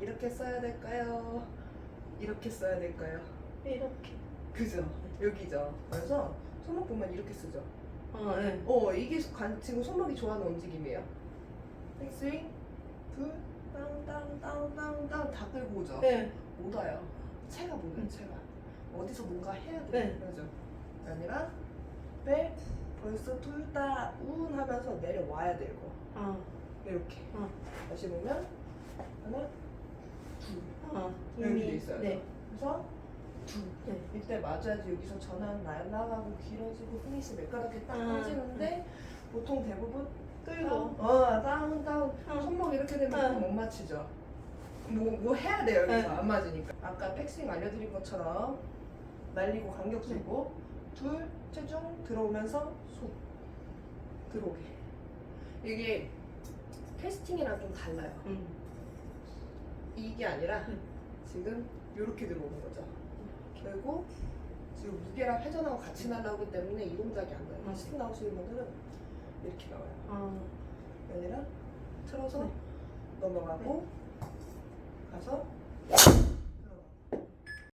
이렇게 써야 될까요? 이렇게 써야 될까요? 이렇게. 그죠? 여기죠. 그래서 손목 보면 이렇게 쓰죠. 아, 네. 어, 이게 관- 지금 손목이 좋아하는 움직임이에요. 백스윙, 둘, 다운, 다운, 다운, 다운, 다운 다 끌고 오죠. 네. 못 와요. 체가 못 와요, 음. 체가. 어디서 뭔가 해야 돼. 네. 그죠? 아니라 배 벌써 둘다운 하면서 내려와야 되고 아, 이렇게. 어. 다시 보면 하나, 둘. 아. 여기도 있어요. 네. 그래서 둘. 네. 이때 맞아야지 여기서 전환 날아가고 길어지고 피니시 몇가닥이 딱 아, 빠지는데 보통 대부분 끌고. 어 다운 다운 어. 손목 이렇게 되면 어. 못 맞추죠. 뭐, 뭐 해야 돼요 여기서 네. 안 맞으니까. 아까 백스윙 알려드린 것처럼 날리고 간격 주고 둘 체중 들어오면서 손 들어오게. 이게 캐스팅이랑 좀 달라요. 음. 이게 아니라 네. 지금 이렇게 들어오는 거죠. 그리고 지금 무게랑 회전하고 같이 날라오기 때문에 이 동작이 안 나요. 음. 스틱 나오시는 분들은 이렇게 나와요. 아. 아니라 틀어서 네. 넘어가고 가서